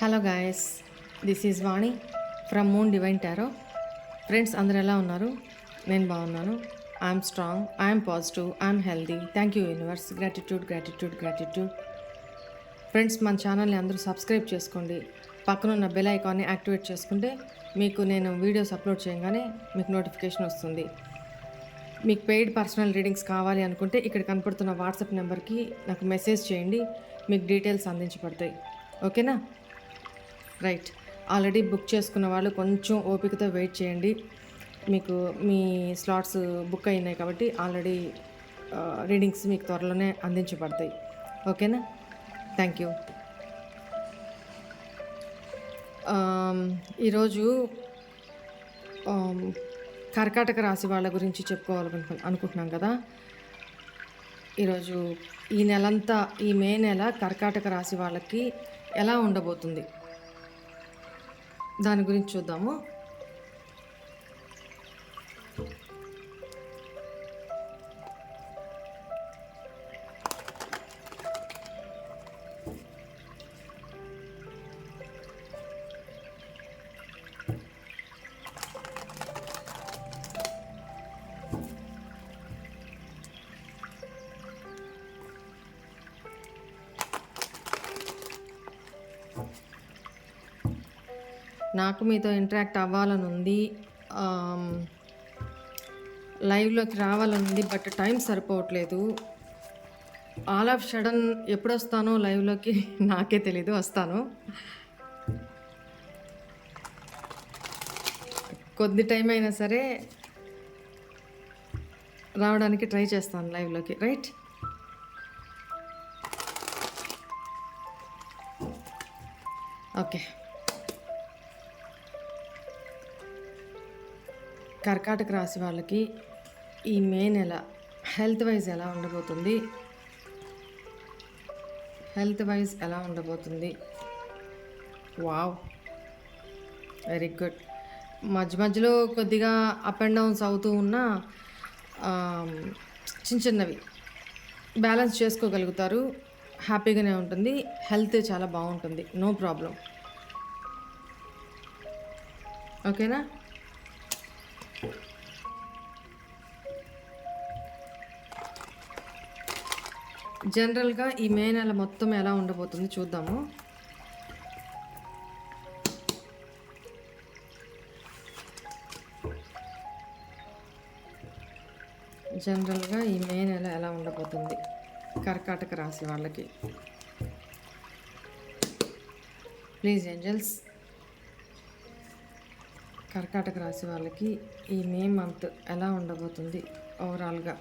Hello guys this is Vani from moon divine tarot friends అందరు ఎలా ఉన్నారు? నేను బాగున్నాను. I'm strong I'm positive I'm healthy thank you universe gratitude gratitude gratitude friends మన ఛానల్ని అందరూ సబ్స్క్రైబ్ చేసుకోండి. పక్కన ఉన్న బెల్ ఐకాన్ని యాక్టివేట్ చేసుకుంటే మీకు నేను వీడియోస్ అప్లోడ్ చేయగానే మీకు నోటిఫికేషన్ వస్తుంది. మీకు పెయిడ్ పర్సనల్ రీడింగ్స్ కావాలి అనుకుంటే ఇక్కడ కనపడుతున్న వాట్సాప్ నెంబర్కి నాకు మెసేజ్ చేయండి. మీకు డీటెయిల్స్ అందించబడతాయి. ఓకేనా రైట్. ఆల్రెడీ బుక్ చేసుకున్న వాళ్ళు కొంచెం ఓపికతో వెయిట్ చేయండి. మీకు మీ స్లాట్స్ బుక్ అయినాయి కాబట్టి ఆల్రెడీ రీడింగ్స్ మీకు త్వరలోనే అందించబడతాయి. ఓకేనా? Thank you. ఈరోజు కర్కాటక రాశి వాళ్ళ గురించి చెప్పుకోవాలనుకు అనుకుంటున్నాం కదా? ఈరోజు ఈ నెలంతా ఈ మే నెల కర్కాటక రాశి వాళ్ళకి ఎలా ఉండబోతుంది? దాని గురించి చూద్దాము. నాకు మీతో ఇంటరాక్ట్ అవ్వాలని ఉంది. లైవ్లోకి రావాలని ఉంది బట్ టైం సరిపోవట్లేదు. ఆల్ ఆఫ్ సడన్ ఎప్పుడు వస్తానో లైవ్లోకి నాకే తెలీదు వస్తాను. కొద్ది టైం అయినా సరే రావడానికి ట్రై చేస్తాను లైవ్లోకి రైట్ ఓకే కర్కాటక రాశి వాళ్ళకి ఈ మే నెల హెల్త్ వైజ్ ఎలా ఉండబోతుంది? హెల్త్ వైజ్ ఎలా ఉండబోతుంది? వావ్ వెరీ గుడ్ మధ్య మధ్యలో కొద్దిగా అప్ అండ్ డౌన్స్ అవుతూ ఉన్నా చిన్న చిన్నవి బ్యాలెన్స్ చేసుకోగలుగుతారు. హ్యాపీగానే ఉంటుంది. హెల్త్ చాలా బాగుంటుంది. నో ప్రాబ్లం ఓకేనా జనరల్గా ఈ మే నెల మొత్తం ఎలా ఉండబోతుంది చూద్దాము. జనరల్గా ఈ మే నెల ఎలా ఉండబోతుంది? కర్కాటక రాశి వాళ్ళకి. Please angels. కర్కాటక రాశి వాళ్ళకి ఈ మే మంత్ ఎలా ఉండబోతుంది? ఓవరాల్గా.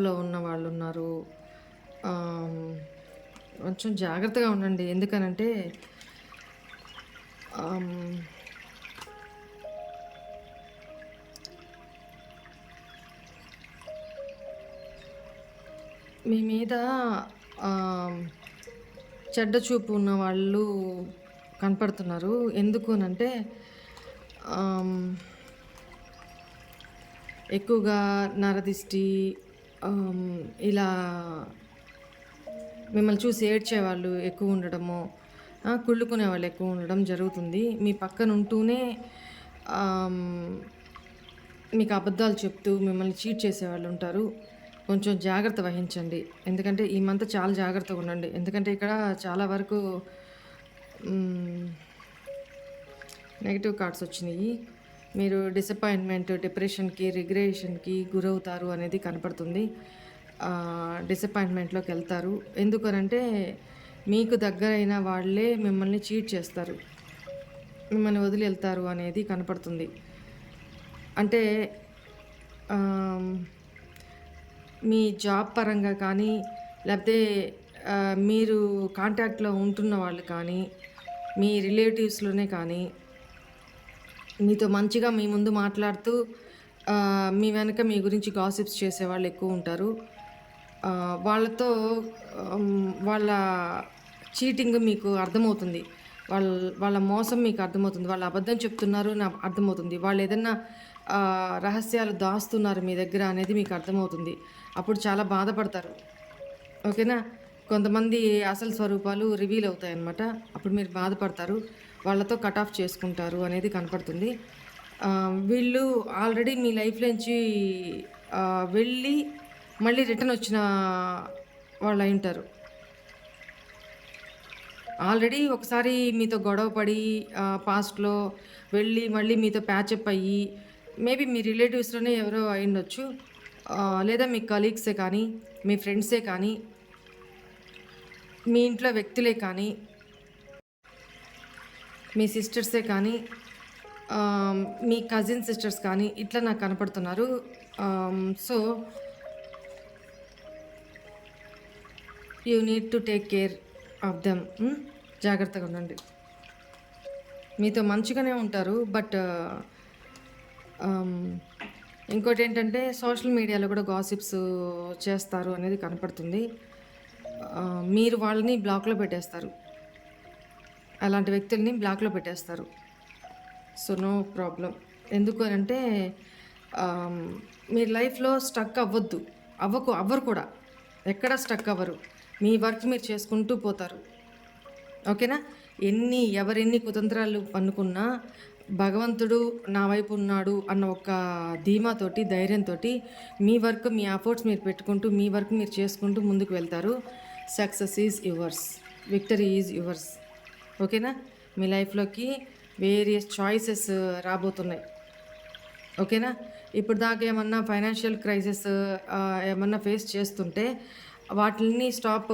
గ్యాప్లో ఉన్న వాళ్ళు ఉన్నారు కొంచెం జాగ్రత్తగా ఉండండి. ఎందుకనంటే మీ మీద చెడ్డ చూపు ఉన్న వాళ్ళు కనపడుతున్నారు. ఎందుకు అంటే ఎక్కువగా నరదిష్టి ఇలా మిమ్మల్ని చూసి ఏడ్చే వాళ్ళు ఎక్కువ ఉండడము కుళ్ళుకునే వాళ్ళు ఎక్కువ ఉండడం జరుగుతుంది. మీ పక్కన ఉంటూనే మీకు అబద్ధాలు చెప్తూ మిమ్మల్ని చీట్ చేసేవాళ్ళు ఉంటారు. కొంచెం జాగ్రత్త వహించండి. ఎందుకంటే ఈ మంత్ చాలా జాగ్రత్తగా ఉండండి. ఎందుకంటే ఇక్కడ చాలా వరకు నెగిటివ్ కార్డ్స్ వచ్చినాయి. మీరు డిసప్పాయింట్మెంట్ డిప్రెషన్కి రిగ్రేషన్కి గురవుతారు అనేది కనపడుతుంది. డిసప్పాయింట్మెంట్లోకి వెళ్తారు. ఎందుకనంటే మీకు దగ్గరైన వాళ్ళే మిమ్మల్ని చీట్ చేస్తారు. మిమ్మల్ని వదిలి వెళ్తారు అనేది కనపడుతుంది. అంటే మీ జాబ్ పరంగా కానీ లేకపోతే మీరు కాంటాక్ట్లో ఉంటున్న వాళ్ళు కానీ మీ రిలేటివ్స్లోనే కానీ మీతో మంచిగా మీ ముందు మాట్లాడుతూ మీ వెనక మీ గురించి గాసిప్స్ చేసేవాళ్ళు ఎక్కువ ఉంటారు. వాళ్ళతో వాళ్ళ చీటింగ్ మీకు అర్థమవుతుంది. వాళ్ళ వాళ్ళ మోసం మీకు అర్థమవుతుంది. వాళ్ళు అబద్ధం చెప్తున్నారు నాకు అర్థమవుతుంది. వాళ్ళు ఏదన్నా రహస్యాలు దాస్తున్నారు మీ దగ్గర అనేది మీకు అర్థమవుతుంది. అప్పుడు చాలా బాధపడతారు. ఓకేనా? కొంతమంది అసలు స్వరూపాలు రివీల్ అవుతాయి అన్నమాట అప్పుడు మీరు బాధపడతారు. వాళ్ళతో కట్ ఆఫ్ చేసుకుంటారు అనేది కనపడుతుంది. వీళ్ళు ఆల్రెడీ మీ లైఫ్ నుంచి వెళ్ళి మళ్ళీ రిటర్న్ వచ్చిన వాళ్ళు అయి ఉంటారు. ఆల్రెడీ ఒకసారి మీతో గొడవ పడి పాస్ట్లో వెళ్ళి మళ్ళీ మీతో ప్యాచప్ అయ్యి మేబీ మీ రిలేటివ్స్లోనే ఎవరో అయి ఉండొచ్చు. లేదా మీ కలీగ్సే కానీ మీ ఫ్రెండ్సే కానీ మీ ఇంట్లో వ్యక్తులే కానీ మీ సిస్టర్సే కానీ మీ కజిన్ సిస్టర్స్ కానీ ఇట్లా నాకు కనపడుతున్నారు. So you need to take care of them. జాగ్రత్తగా ఉండండి. మీతో మంచిగానే ఉంటారు బట్ ఇంకోటి ఏంటంటే సోషల్ మీడియాలో కూడా గాసిప్స్ చేస్తారు అనేది కనపడుతుంది. మీరు వాళ్ళని బ్లాక్లో పెట్టేస్తారు. అలాంటి వ్యక్తుల్ని బ్లాక్లో పెట్టేస్తారు. సో నో ప్రాబ్లం ఎందుకు అని అంటే మీ లైఫ్లో స్టక్ అవ్వద్దు. అవ్వకు అవ్వరు కూడా. ఎక్కడ స్టక్ అవ్వరు. మీ వర్క్ మీరు చేసుకుంటూ పోతారు. ఓకేనా? ఎన్ని ఎవరెన్ని కుతంత్రాలు పన్నుకున్నా భగవంతుడు నా వైపు ఉన్నాడు అన్న ఒక ధీమాతోటి ధైర్యంతో మీ వర్క్ మీ ఎఫర్ట్స్ మీరు పెట్టుకుంటూ మీ వర్క్ మీరు చేసుకుంటూ ముందుకు వెళ్తారు. Success is yours. Victory is yours. ఓకేనా? మీ లైఫ్లోకి వేరియస్ చాయిసెస్ రాబోతున్నాయి. ఓకేనా? ఇప్పుడు దాకా ఏమన్నా ఫైనాన్షియల్ క్రైసిస్ ఏమన్నా ఫేస్ చేస్తుంటే వాటిని స్టాప్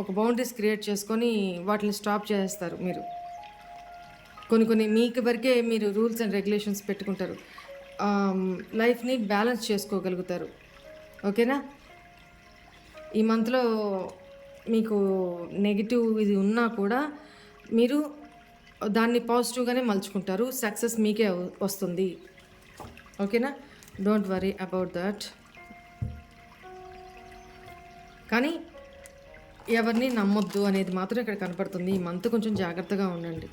ఒక బౌండరీస్ క్రియేట్ చేసుకొని వాటిని స్టాప్ చేస్తారు మీరు. కొన్ని కొన్ని మీకు వరకే మీరు రూల్స్ అండ్ రెగ్యులేషన్స్ పెట్టుకుంటారు. లైఫ్ని బ్యాలెన్స్ చేసుకోగలుగుతారు. ఓకేనా? ఈ మంత్లో మీకు నెగిటివ్ ఇది ఉన్నా కూడా మీరు దాన్ని పాజిటివ్గానే మలుచుకుంటారు. సక్సెస్ మీకే వస్తుంది. ఓకేనా డోంట్ వరీ అబౌట్ దట్ కానీ ఎవరిని నమ్మొద్దు అనేది మాత్రం ఇక్కడ కనపడుతుంది. ఈ మంత్ కొంచెం జాగ్రత్తగా ఉండండి.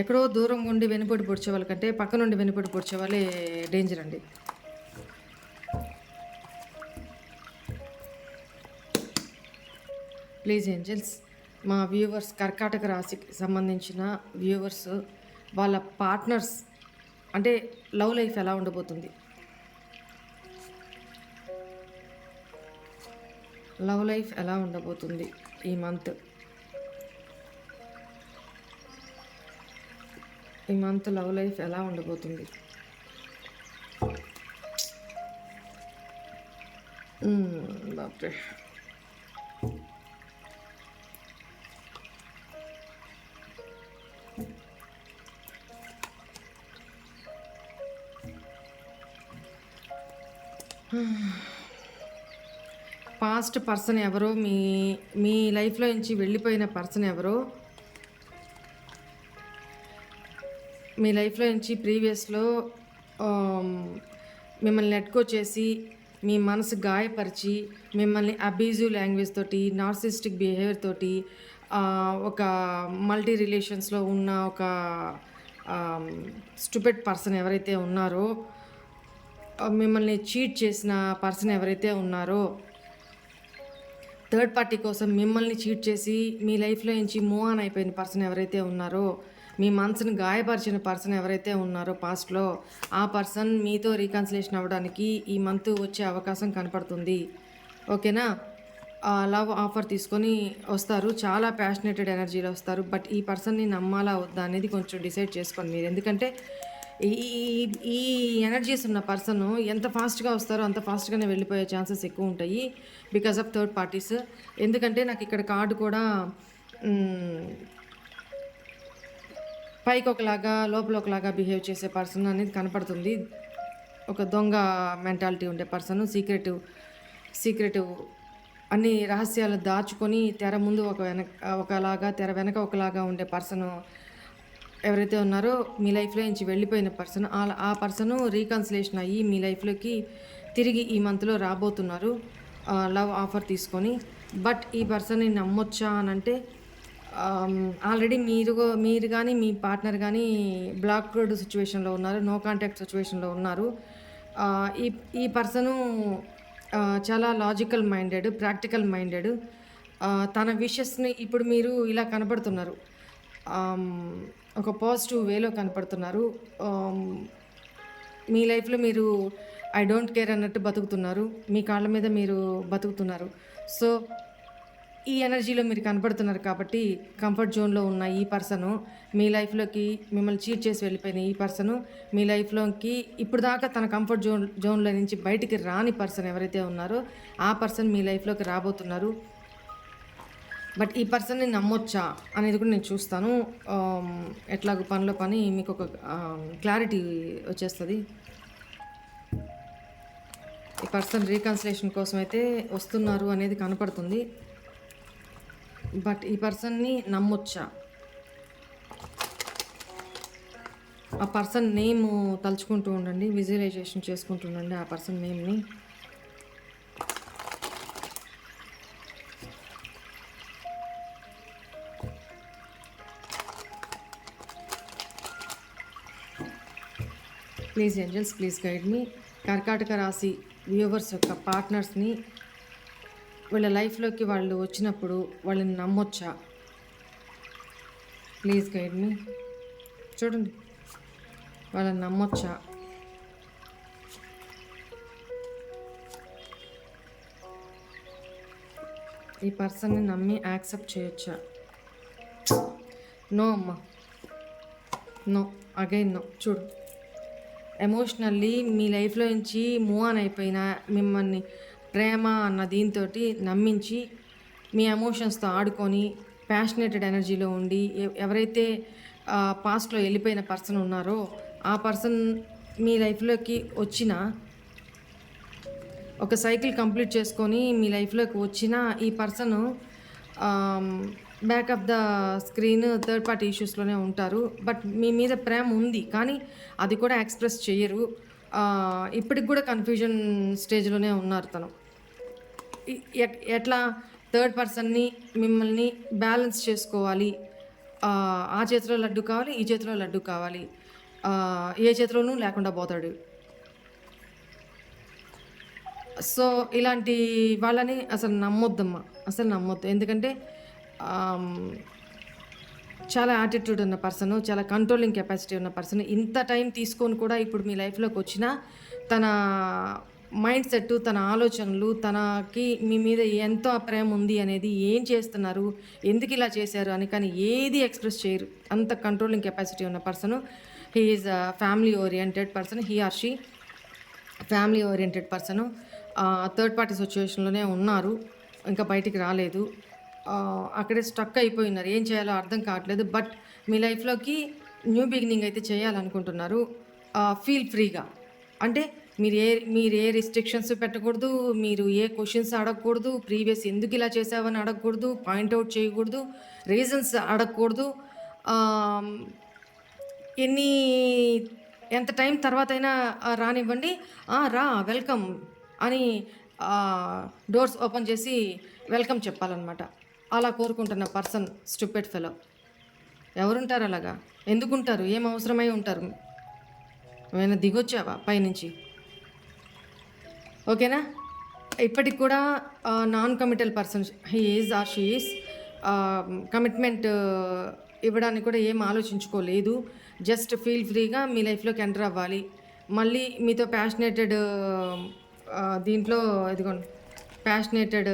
ఎక్కడో దూరం ఉండి వెనుపడి పొడిచే వాళ్ళకంటే పక్క నుండి వెనుపడి పొడిచే వాళ్ళే డేంజర్ అండి. ప్లీజ్ ఏంజల్స్ మా వ్యూవర్స్ కర్కాటక రాశికి సంబంధించిన వ్యూవర్స్ వాళ్ళ పార్ట్నర్స్ అంటే లవ్ లైఫ్ ఎలా ఉండబోతుంది? లవ్ లైఫ్ ఎలా ఉండబోతుంది ఈ మంత్? ఈ మంత్ లవ్ లైఫ్ ఎలా ఉండబోతుంది? మ్మ్, లాస్ట్ పర్సన్ ఎవరో? మీ మీ లైఫ్లో నుంచి వెళ్ళిపోయిన పర్సన్ ఎవరో? మీ లైఫ్లో నుంచి ప్రీవియస్లో మిమ్మల్ని నెట్కో చేసి మీ మనసు గాయపరిచి మిమ్మల్ని అబ్యూజివ్ లాంగ్వేజ్ తోటి నార్సిస్టిక్ బిహేవియర్ తోటి ఒక మల్టీ రిలేషన్స్లో ఉన్న ఒక స్టూపెడ్ పర్సన్ ఎవరైతే ఉన్నారో మిమ్మల్ని చీట్ చేసిన పర్సన్ ఎవరైతే ఉన్నారో థర్డ్ పార్టీ కోసం మిమ్మల్ని చీట్ చేసి మీ లైఫ్లో నుంచి మూవ్ ఆన్ అయిపోయిన పర్సన్ ఎవరైతే ఉన్నారో మీ మనసుని గాయపరిచిన పర్సన్ ఎవరైతే ఉన్నారో పాస్ట్లో ఆ పర్సన్ మీతో రీకన్సిలేషన్ అవ్వడానికి ఈ మంత్ వచ్చే అవకాశం కనపడుతుంది. ఓకేనా? లవ్ ఆఫర్ తీసుకొని వస్తారు. చాలా ప్యాషనేటెడ్ ఎనర్జీలో వస్తారు. బట్ ఈ పర్సన్ని నమ్మాలా వద్దా అనేది కొంచెం డిసైడ్ చేసుకోండి మీరు. ఎందుకంటే ఈ ఈ- ఈ ఎనర్జీస్ ఉన్న పర్సన్ ఎంత ఫాస్ట్గా వస్తారో అంత ఫాస్ట్గానే వెళ్ళిపోయే ఛాన్సెస్ ఎక్కువ ఉంటాయి బికాస్ ఆఫ్ థర్డ్ పార్టీస్ ఎందుకంటే నాకు ఇక్కడ కార్డు కూడా పైకి ఒకలాగా లోపల ఒకలాగా బిహేవ్ చేసే పర్సన్ అనేది కనపడుతుంది. ఒక దొంగ మెంటాలిటీ ఉండే పర్సన్ సీక్రెటివ్ సీక్రెటివ్ అన్ని రహస్యాలు దాచుకొని తెర ముందు ఒక వెనక ఒకలాగా తెర వెనక ఒకలాగా ఉండే పర్సన్ ఎవరైతే ఉన్నారో మీ లైఫ్లో నుంచి వెళ్ళిపోయిన పర్సన్ ఆ పర్సన్ రీకన్సిలేషన్ అయ్యి మీ లైఫ్లోకి తిరిగి ఈ మంత్లో రాబోతున్నారు. లవ్ ఆఫర్ తీసుకొని. బట్ ఈ పర్సన్ని నమ్మొచ్చా అని అంటే ఆల్రెడీ మీరు మీరు కానీ మీ పార్ట్నర్ కానీ బ్లాక్డ్ సిచ్యువేషన్లో ఉన్నారు నో కాంటాక్ట్ సిచ్యువేషన్లో ఉన్నారు. ఈ ఈ పర్సను చాలా లాజికల్ మైండెడ్ ప్రాక్టికల్ మైండెడ్. తన విషెస్ని ఇప్పుడు మీరు ఇలా కనబడుతున్నారు. ఒక పాజిటివ్ వేలో కనపడుతున్నారు. మీ లైఫ్లో మీరు ఐ డోంట్ కేర్ అన్నట్టు బతుకుతున్నారు. మీ కాళ్ళ మీద మీరు బతుకుతున్నారు. సో ఈ ఎనర్జీలో మీరు కనపడుతున్నారు కాబట్టి కంఫర్ట్ జోన్లో ఉన్న ఈ పర్సను మీ లైఫ్లోకి మిమ్మల్ని చీట్ చేసి వెళ్ళిపోయిన ఈ పర్సను మీ లైఫ్లోకి ఇప్పుడు దాకా తన కంఫర్ట్ జోన్ జోన్లో నుంచి బయటికి రాని పర్సన్ ఎవరైతే ఉన్నారో ఆ పర్సన్ మీ లైఫ్లోకి రాబోతున్నారు. బట్ ఈ పర్సన్ని నమ్మొచ్చా అనేది కూడా నేను చూస్తాను. ఎట్లాగ ఎట్లాగో పనిలో పని మీకు ఒక క్లారిటీ వచ్చేస్తుంది. ఈ పర్సన్ రీకన్సిలేషన్ కోసం అయితే వస్తున్నారు అనేది కనపడుతుంది. బట్ ఈ పర్సన్ని నమ్మొచ్చా? ఆ పర్సన్ నేమ్ తలుచుకుంటూ ఉండండి విజువలైజేషన్ చేసుకుంటూ ఉండండి ఆ person నేమ్ని. Please angels please guide me. కర్కాటక రాశి వ్యూవర్స్ యొక్క పార్ట్నర్స్ని వీళ్ళ లైఫ్లోకి వాళ్ళు వచ్చినప్పుడు వాళ్ళని నమ్మొచ్చా? Please guide me. చూడండి వాళ్ళని నమ్మొచ్చా? ఈ పర్సన్ని నమ్మి యాక్సెప్ట్ చేయొచ్చా? నో అమ్మా. No again no. చూడు. ఎమోషనల్లీ మీ లైఫ్లో నుంచి మూవ్ ఆన్ అయిపోయిన మిమ్మల్ని ప్రేమ అన్న దీంతో నమ్మించి మీ ఎమోషన్స్తో ఆడుకొని ప్యాషనేటెడ్ ఎనర్జీలో ఉండి ఎవరైతే పాస్ట్లో వెళ్ళిపోయిన పర్సన్ ఉన్నారో ఆ పర్సన్ మీ లైఫ్లోకి వచ్చిన ఒక సైకిల్ కంప్లీట్ చేసుకొని మీ లైఫ్లోకి వచ్చిన ఈ person back of the screen third party ఇష్యూస్లోనే ఉంటారు. బట్ మీ మీద ప్రేమ ఉంది. కానీ అది కూడా ఎక్స్ప్రెస్ చేయరు. ఇప్పటికి కూడా కన్ఫ్యూజన్ స్టేజ్లోనే ఉన్నారు తను. ఎట్లా థర్డ్ పర్సన్ని మిమ్మల్ని బ్యాలెన్స్ చేసుకోవాలి? ఆ, చేతిలో లడ్డు కావాలి ఈ చేతిలో లడ్డు కావాలి. ఏ చేతిలోనూ లేకుండా పోతాడు. సో ఇలాంటి వాళ్ళని అసలు నమ్మొద్దమ్మా. అసలు నమ్మొద్దు. ఎందుకంటే చాలా యాటిట్యూడ్ ఉన్న పర్సన్ చాలా కంట్రోలింగ్ కెపాసిటీ ఉన్న పర్సన్ ఇంత టైం తీసుకొని కూడా ఇప్పుడు మీ లైఫ్లోకి వచ్చిన తన మైండ్ సెట్ తన ఆలోచనలు తనకి మీ మీద ఎంతో ప్రేమ ఉంది అనేది ఏం చేస్తున్నారు ఎందుకు ఇలా చేశారు అని కానీ ఏది ఎక్స్ప్రెస్ చేయరు. అంత కంట్రోలింగ్ కెపాసిటీ ఉన్న person he is family oriented person he or she family oriented person third party సిచ్యువేషన్లోనే ఉన్నారు. ఇంకా బయటికి రాలేదు. అక్కడే స్టక్ అయిపోయి ఉన్నారు ఏం చేయాలో అర్థం కావట్లేదు. బట్ మీ లైఫ్లోకి న్యూ బిగినింగ్ అయితే చేయాలనుకుంటున్నారు. ఫీల్ ఫ్రీగా. అంటే మీరు ఏ మీరు ఏ రిస్ట్రిక్షన్స్ పెట్టకూడదు మీరు ఏ క్వశ్చన్స్ అడగకూడదు ప్రీవియస్ ఎందుకు ఇలా చేసావని అడగకూడదు పాయింట్అవుట్ చేయకూడదు రీజన్స్ అడగకూడదు. ఎన్ని ఎంత టైం తర్వాత అయినా రానివ్వండి రా వెల్కమ్ అని డోర్స్ ఓపెన్ చేసి వెల్కమ్ చెప్పాలన్నమాట. అలా కోరుకుంటున్న పర్సన్ స్టూపెడ్ ఫెలో. ఎవరుంటారు అలాగా? ఎందుకుంటారు? ఏం అవసరమై ఉంటారు? ఏమైనా దిగొచ్చావా పైనుంచి? ఓకేనా? ఇప్పటికి కూడా non committal person he is or she is commitment ఇవ్వడానికి కూడా ఏం ఆలోచించుకోలేదు. జస్ట్ ఫీల్ ఫ్రీగా మీ లైఫ్లోకి ఎంటర్ అవ్వాలి. మళ్ళీ మీతో ప్యాషనేటెడ్ దీంట్లో ఇదిగోండి ప్యాషనేటెడ్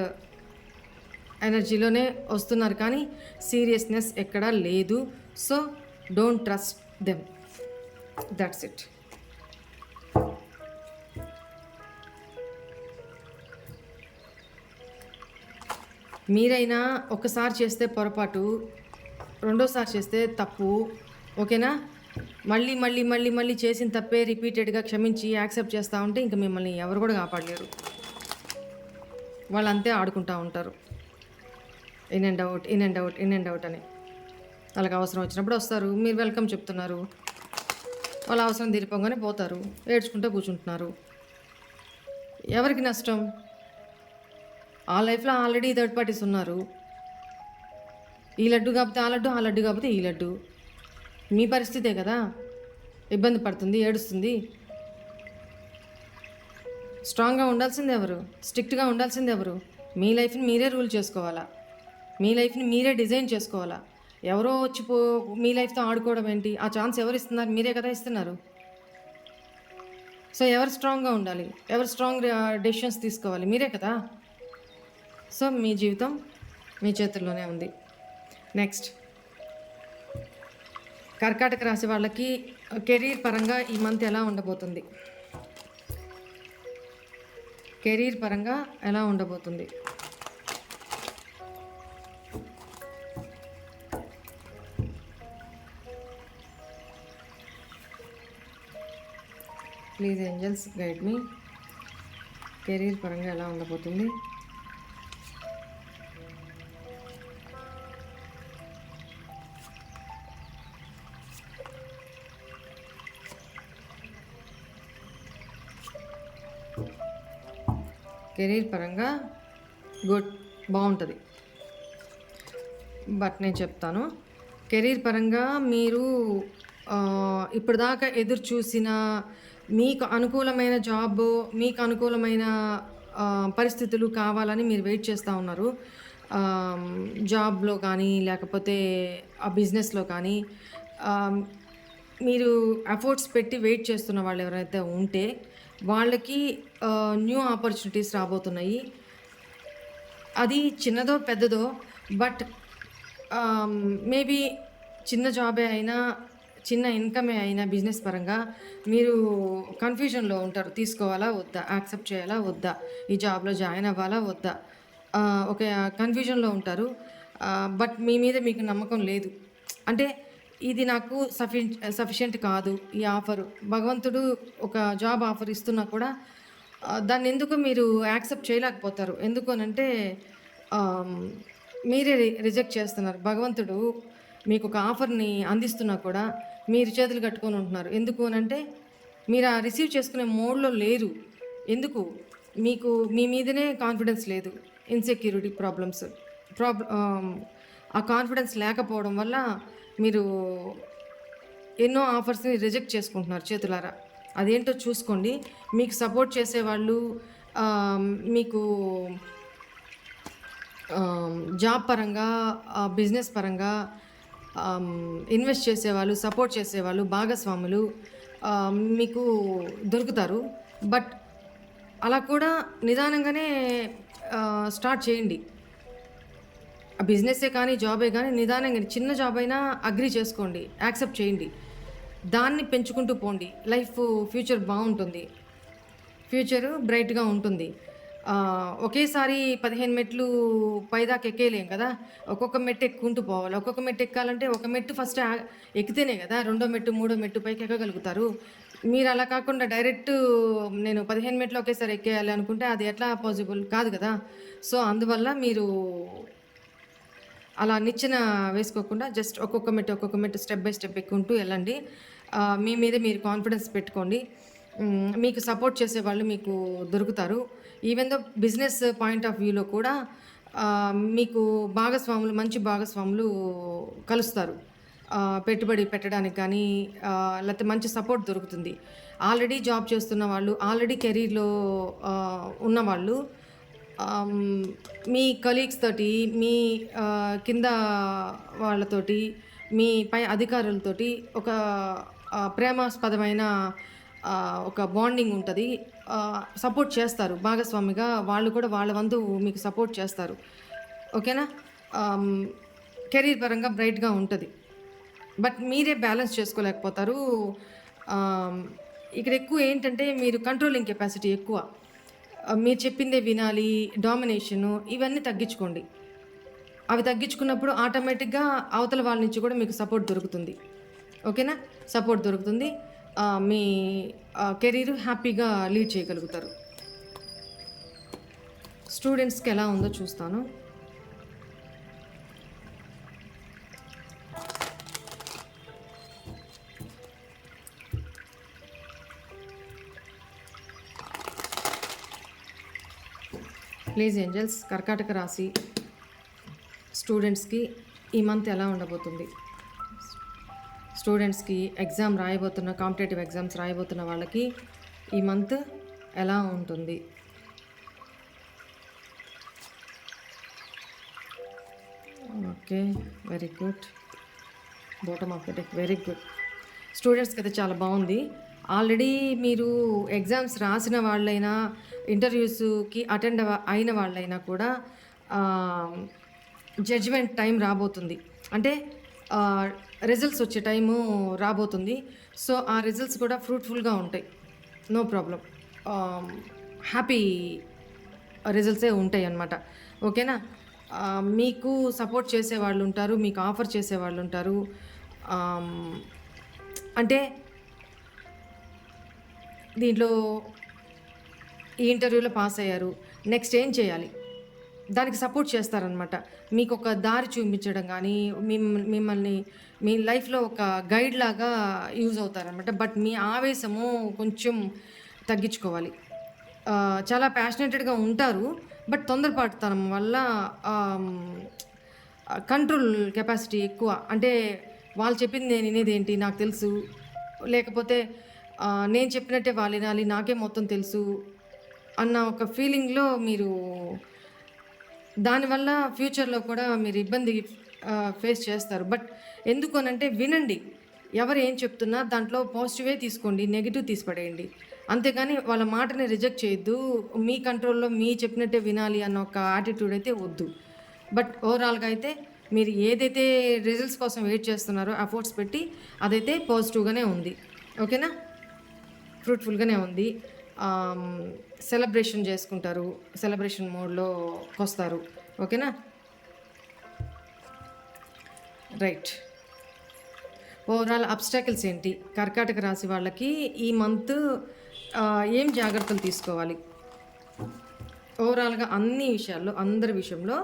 ఎనర్జీలోనే వస్తున్నారు కానీ సీరియస్నెస్ ఎక్కడా లేదు. So don't trust them. That's it. మీరైనా ఒకసారి చేస్తే పొరపాటు రెండోసారి చేస్తే తప్పు ఓకేనా? మళ్ళీ మళ్ళీ మళ్ళీ మళ్ళీ చేసిన తప్పే రిపీటెడ్గా క్షమించి యాక్సెప్ట్ చేస్తూ ఉంటే ఇంకా మిమ్మల్ని ఎవరు కూడా కాపాడలేరు. వాళ్ళు అంతే ఆడుకుంటూ ఉంటారు. In and out in and out in and out అని. వాళ్ళకి అవసరం వచ్చినప్పుడు వస్తారు. మీరు వెల్కమ్ చెప్తున్నారు. వాళ్ళ అవసరం తీరిపోగానే పోతారు. ఏడ్చుకుంటూ కూర్చుంటున్నారు. ఎవరికి నష్టం? ఆ లైఫ్లో ఆల్రెడీ థర్డ్ పార్టీస్ ఉన్నారు. ఈ లడ్డు కాకపోతే ఆ లడ్డు ఆ లడ్డు కాకపోతే ఈ లడ్డు. మీ పరిస్థితే కదా? ఇబ్బంది పడుతుంది ఏడుస్తుంది. స్ట్రాంగ్గా ఉండాల్సింది ఎవరు? స్ట్రిక్ట్గా ఉండాల్సింది ఎవరు? మీ లైఫ్ని మీరే రూల్ చేసుకోవాలా? మీ లైఫ్ని మీరే డిజైన్ చేసుకోవాలా? ఎవరో వచ్చి పో మీ లైఫ్తో ఆడుకోవడం ఏంటి? ఆ ఛాన్స్ ఎవరు ఇస్తున్నారు? మీరే కదా ఇస్తున్నారు. సో ఎవరు స్ట్రాంగ్గా ఉండాలి? ఎవరు స్ట్రాంగ్ డెసిషన్స్ తీసుకోవాలి? మీరే కదా? సో మీ జీవితం మీ చేతుల్లోనే ఉంది. నెక్స్ట్. కర్కాటక రాశి వాళ్ళకి కెరీర్ పరంగా ఈ మంత్ ఎలా ఉండబోతుంది? కెరీర్ పరంగా ఎలా ఉండబోతుంది? Please angels guide me. Career పరంగా ఎలా ఉండబోతుంది? కెరీర్ పరంగా గుడ్ బాగుంటుంది. బట్ నేను చెప్తాను. కెరీర్ పరంగా మీరు ఇప్పటిదాకా ఎదురు చూసిన మీకు అనుకూలమైన జాబ్ మీకు అనుకూలమైన పరిస్థితులు కావాలని మీరు వెయిట్ చేస్తూ ఉన్నారు. జాబ్లో కానీ లేకపోతే ఆ బిజినెస్లో కానీ మీరు ఎఫర్ట్స్ పెట్టి వెయిట్ చేస్తున్న వాళ్ళు ఎవరైతే ఉంటే వాళ్ళకి న్యూ ఆపర్చునిటీస్ రాబోతున్నాయి. అది చిన్నదో పెద్దదో బట్ మేబీ చిన్న జాబే అయినా చిన్న ఇన్కమే అయినా బిజినెస్ పరంగా మీరు కన్ఫ్యూజన్లో ఉంటారు. తీసుకోవాలా వద్దా? యాక్సెప్ట్ చేయాలా వద్దా? ఈ జాబ్లో జాయిన్ అవ్వాలా వద్దా? ఒక కన్ఫ్యూజన్లో ఉంటారు. బట్ మీ మీద మీకు నమ్మకం లేదు. అంటే ఇది నాకు సఫి సఫిషియంట్ కాదు ఈ ఆఫరు. భగవంతుడు ఒక జాబ్ ఆఫర్ ఇస్తున్నా కూడా దాన్ని ఎందుకు మీరు యాక్సెప్ట్ చేయలేకపోతారు? ఎందుకు అనంటే అంటే మీరే రి- రిజెక్ట్ చేస్తున్నారు. భగవంతుడు మీకు ఒక ఆఫర్ని అందిస్తున్నా కూడా మీరు చేతులు కట్టుకొని ఉంటున్నారు. ఎందుకు అనంటే మీరు ఆ రిసీవ్ చేసుకునే మోడ్లో లేరు. ఎందుకు? మీకు మీ మీదనే కాన్ఫిడెన్స్ లేదు. ఇన్సెక్యూరిటీ ప్రాబ్లమ్స్ ప్రాబ్ ఆ కాన్ఫిడెన్స్ లేకపోవడం వల్ల మీరు ఎన్నో ఆఫర్స్ని రిజెక్ట్ చేసుకుంటున్నారు చేతులారా. అదేంటో చూసుకోండి. మీకు సపోర్ట్ చేసేవాళ్ళు మీకు జాబ్ పరంగా బిజినెస్ పరంగా Um, ఇన్వెస్ట్ చేసేవాళ్ళు సపోర్ట్ చేసేవాళ్ళు భాగస్వాములు um, మీకు దొరుకుతారు. బట్ అలా కూడా నిదానంగానే uh, స్టార్ట్ చేయండి. ఆ బిజినెస్సే కానీ జాబే కానీ నిదానంగా చిన్న జాబ్ అయినా అగ్రి చేసుకోండి యాక్సెప్ట్ చేయండి. దాన్ని పెంచుకుంటూ పోండి. లైఫ్ ఫ్యూచర్ బాగుంటుంది. ఫ్యూచర్ బ్రైట్గా ఉంటుంది. ఒకేసారి పదిహేను మెట్లు పైదాకా ఎక్కేయలేం కదా. ఒక్కొక్క మెట్టు ఎక్కుంటూ పోవాలి. ఒక్కొక్క మెట్టు ఎక్కాలంటే ఒక మెట్టు ఫస్ట్ ఎక్కితేనే కదా. రెండో మెట్టు మూడో మెట్టు పైకి ఎక్కగలుగుతారు. మీరు అలా కాకుండా డైరెక్ట్ నేను పదిహేను మెట్లు ఒకేసారి ఎక్కేయాలి అనుకుంటే అది ఎట్లా పాసిబుల్? కాదు కదా. సో అందువల్ల మీరు అలా నిచ్చెన వేసుకోకుండా జస్ట్ ఒక్కొక్క మెట్టు ఒక్కొక్క మెట్టు స్టెప్ బై స్టెప్ ఎక్కుంటూ వెళ్ళండి. మీ మీద మీరు కాన్ఫిడెన్స్ పెట్టుకోండి. మీకు సపోర్ట్ చేసే వాళ్ళు మీకు దొరుకుతారు. Even though business point of వ్యూలో కూడా మీకు భాగస్వాములు మంచి భాగస్వాములు కలుస్తారు. పెట్టుబడి పెట్టడానికి కానీ లేకపోతే మంచి సపోర్ట్ దొరుకుతుంది. ఆల్రెడీ జాబ్ చేస్తున్న వాళ్ళు ఆల్రెడీ కెరీర్లో ఉన్నవాళ్ళు మీ కలీగ్స్ తోటి మీ కింద వాళ్ళతోటి మీ పై అధికారులతోటి ఒక ప్రేమాస్పదమైన ఒక బాండింగ్ ఉంటుంది. సపోర్ట్ చేస్తారు. భాగస్వామిగా వాళ్ళు కూడా వాళ్ళ వంతు మీకు సపోర్ట్ చేస్తారు. ఓకేనా? కెరీర్ పరంగా బ్రైట్గా ఉంటుంది. బట్ మీరే బ్యాలెన్స్ చేసుకోలేకపోతారు. ఇక్కడ ఎక్కువ ఏంటంటే మీరు కంట్రోలింగ్ కెపాసిటీ ఎక్కువ. మీరు చెప్పిందే వినాలి డామినేషను ఇవన్నీ తగ్గించుకోండి. అవి తగ్గించుకున్నప్పుడు ఆటోమేటిక్గా అవతల వాళ్ళ నుంచి కూడా మీకు సపోర్ట్ దొరుకుతుంది. ఓకేనా? సపోర్ట్ దొరుకుతుంది. మీ కెరీర్ హ్యాపీగా లీడ్ చేయగలుగుతారు. స్టూడెంట్స్కి ఎలా ఉందో చూస్తాను. ప్లీజ్ ఏంజల్స్ కర్కాటక రాశి స్టూడెంట్స్కి ఈ మంత్ ఎలా ఉండబోతుంది? స్టూడెంట్స్కి ఎగ్జామ్ రాయబోతున్న కాంపిటేటివ్ ఎగ్జామ్స్ రాయబోతున్న వాళ్ళకి ఈ మంత్ ఎలా ఉంటుంది? Okay very good. Bottom of the deck very good. స్టూడెంట్స్కి అయితే చాలా బాగుంది. ఆల్రెడీ మీరు ఎగ్జామ్స్ రాసిన వాళ్ళైనా ఇంటర్వ్యూస్కి అటెండ్ అయిన వాళ్ళైనా కూడా జడ్జిమెంట్ టైం రాబోతుంది. అంటే రిజల్ట్స్ వచ్చే టైము రాబోతుంది. సో ఆ రిజల్ట్స్ కూడా ఫ్రూట్ఫుల్గా ఉంటాయి. నో ప్రాబ్లం హ్యాపీ రిజల్ట్సే ఉంటాయి అన్నమాట. ఓకేనా? మీకు సపోర్ట్ చేసే వాళ్ళు ఉంటారు మీకు ఆఫర్ చేసే వాళ్ళు ఉంటారు. అంటే దీంట్లో ఈ ఇంటర్వ్యూలో పాస్ అయ్యారు. నెక్స్ట్ ఏం చేయాలి? దానికి సపోర్ట్ చేస్తారనమాట మీకు ఒక దారి చూపించడం కానీ మిమ్- మిమ్మల్ని మీ లైఫ్లో ఒక గైడ్ లాగా యూజ్ అవుతారనమాట బట్ మీ ఆవేశము కొంచెం తగ్గించుకోవాలి. చాలా ప్యాషనేటెడ్గా ఉంటారు బట్ తొందరపాటుతనం వల్ల కంట్రోల్ కెపాసిటీ ఎక్కువ. అంటే వాళ్ళు చెప్పింది నేను వినేది ఏంటి నాకు తెలుసు. లేకపోతే నేను చెప్పినట్టే వాళ్ళు వినాలి నాకే మొత్తం తెలుసు అన్న ఒక ఫీలింగ్లో మీరు దానివల్ల ఫ్యూచర్లో కూడా మీరు ఇబ్బంది ఫేస్ చేస్తారు. బట్ ఎందుకనంటే వినండి. ఎవరు ఏం చెప్తున్నా దాంట్లో పాజిటివే తీసుకోండి నెగిటివ్ తీసిపడేయండి. అంతేగాని వాళ్ళ మాటని రిజెక్ట్ చేయొద్దు. మీ కంట్రోల్లో మీ చెప్పినట్టే వినాలి అన్న ఒక యాటిట్యూడ్ అయితే వద్దు. బట్ ఓవరాల్గా అయితే మీరు ఏదైతే రిజల్ట్స్ కోసం వెయిట్ చేస్తున్నారో ఎఫర్ట్స్ పెట్టి అదైతే పాజిటివ్గానే ఉంది. ఓకేనా ఫ్రూట్ఫుల్గానే ఉంది. సెలబ్రేషన్ చేసుకుంటారు. సెలబ్రేషన్ మోడ్లోకి వస్తారు ఓకేనా? రైట్. ఓవరాల్ అబ్స్టాకిల్స్ ఏంటి? కర్కాటక రాశి వాళ్ళకి ఈ మంత్ ఏం జాగ్రత్తలు తీసుకోవాలి? ఓవరాల్గా అన్ని విషయాల్లో అందరి విషయంలో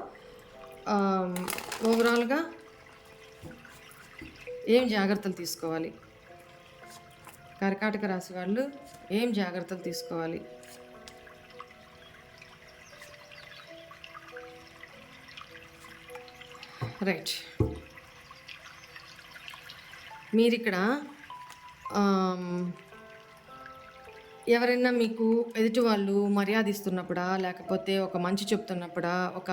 ఓవరాల్గా ఏం జాగ్రత్తలు తీసుకోవాలి? కర్కాటక రాశి వాళ్ళు ఏం జాగ్రత్తలు తీసుకోవాలి? రైట్. మీరు ఇక్కడ ఎవరైనా మీకు ఎదుటి వాళ్ళు మర్యాద ఇస్తున్నప్పుడా లేకపోతే ఒక మంచి చెప్తున్నప్పుడా ఒక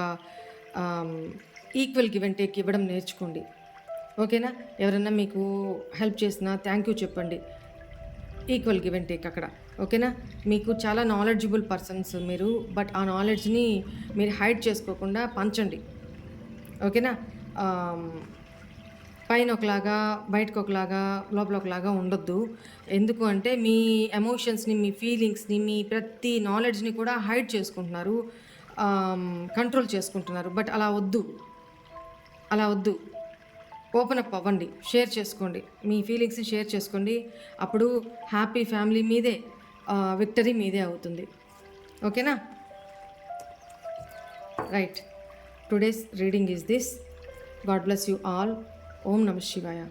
ఈక్వల్ గివ్ అండ్ టేక్ ఇవ్వడం నేర్చుకోండి. ఓకేనా? ఎవరైనా మీకు హెల్ప్ చేసినా థ్యాంక్ యూ చెప్పండి. ఈక్వల్ గివ్ అండ్ టేక్ అక్కడ. ఓకేనా మీకు చాలా నాలెడ్జబుల్ పర్సన్స్ మీరు బట్ ఆ నాలెడ్జ్ని మీరు హైడ్ చేసుకోకుండా పంచండి. ఓకేనా పైన ఒకలాగా బయటకు ఒకలాగా లోపల ఒకలాగా ఉండొద్దు. ఎందుకు అంటే మీ ఎమోషన్స్ని మీ ఫీలింగ్స్ని మీ ప్రతి నాలెడ్జ్ని కూడా హైడ్ చేసుకుంటున్నారు. కంట్రోల్ చేసుకుంటున్నారు. బట్ అలా వద్దు. అలా వద్దు. ఓపెన్ అప్ అవ్వండి షేర్ చేసుకోండి. మీ ఫీలింగ్స్ని షేర్ చేసుకోండి. అప్పుడు హ్యాపీ ఫ్యామిలీ మీదే విక్టరీ మీదే అవుతుంది. ఓకేనా? Right. Today's reading is this. God bless you all. ఓం నమ శివాయ.